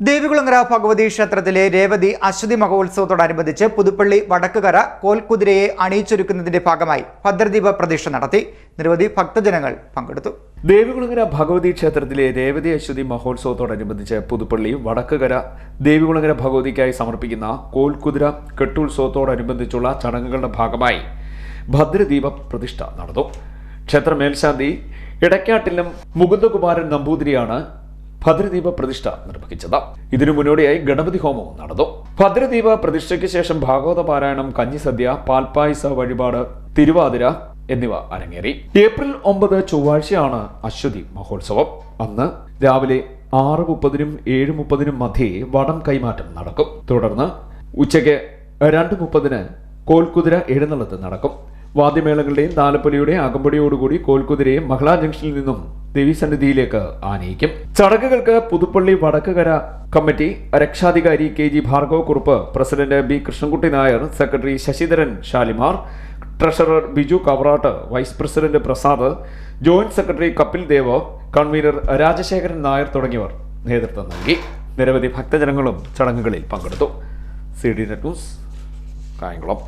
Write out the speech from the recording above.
ദേവികുളങ്ങര ഭഗവതി ക്ഷേത്രത്തിലെ രേവതി അശ്വതി മഹോത്സവത്തോടനുബന്ധിച്ച് പുതുപ്പള്ളി വടക്കുകര കോൽക്കുതിരയെ അണിയിച്ചൊരുക്കുന്നതിന്റെ ഭാഗമായി ഭദ്രദീപ പ്രതീക്ഷ നടത്തി. നിരവധി ഭക്തജനങ്ങൾ പങ്കെടുത്തു. ദേവികുളങ്ങര ഭഗവതി ക്ഷേത്രത്തിലെ രേവതി അശ്വതി മഹോത്സവത്തോടനുബന്ധിച്ച് പുതുപ്പള്ളി വടക്കുകര ദേവികുളങ്ങര ഭഗവതിക്കായി സമർപ്പിക്കുന്ന കോൽക്കുതിര കെട്ടുത്സവത്തോടനുബന്ധിച്ചുള്ള ചടങ്ങുകളുടെ ഭാഗമായി ഭദ്രദീപ പ്രതിഷ്ഠ നടന്നു. ക്ഷേത്ര മേൽശാന്തി ഇടയ്ക്കാട്ടിലും മുകുന്ദകുമാരൻ നമ്പൂതിരിയാണ് ഭദ്രദീപ പ്രതിഷ്ഠ നിർവഹിച്ചത്. ഇതിനു മുന്നോടിയായി ഗണപതി ഹോമവും നടന്നു. ഭദ്രദീപ പ്രതിഷ്ഠയ്ക്ക് ശേഷം ഭാഗവത പാരായണം കഞ്ഞിസദ്യ പാൽപ്പായസ വഴിപാട് തിരുവാതിര എന്നിവ അരങ്ങേറി. ഏപ്രിൽ ഒമ്പത് ചൊവ്വാഴ്ചയാണ് അശ്വതി മഹോത്സവം. അന്ന് രാവിലെ ആറ് മുപ്പതിനും ഏഴ് മുപ്പതിനും മധ്യേ വടം കൈമാറ്റം നടക്കും. തുടർന്ന് ഉച്ചയ്ക്ക് രണ്ട് മുപ്പതിന് കോൽക്കുതിര എഴുന്നള്ളത്ത് നടക്കും. വാദ്യമേളങ്ങളുടെയും താലപ്പൊലിയുടെയും അകമ്പടിയോടുകൂടി കോൽക്കുതിരയെ മഹിളാ ജംഗ്ഷനിൽ നിന്നും ദേവീസന്നിധിയിലേക്ക് ആനയിക്കും. ചടങ്ങുകൾക്ക് പുതുപ്പള്ളി വടക്കുകര കമ്മിറ്റി രക്ഷാധികാരി K G Bhargava Kurup president B Krishnankutty Nair secretary Sasidharan Shalimar treasurer Biju Kavarattu vice president Prasad joint secretary Kapil Dev convener Rajasekharan Nair തുടങ്ങിയവർ നേതൃത്വം നൽകി. നിരവധി ഭക്തജനങ്ങളും ചടങ്ങുകളിൽ പങ്കെടുത്തു. C D net news Kayamkulam.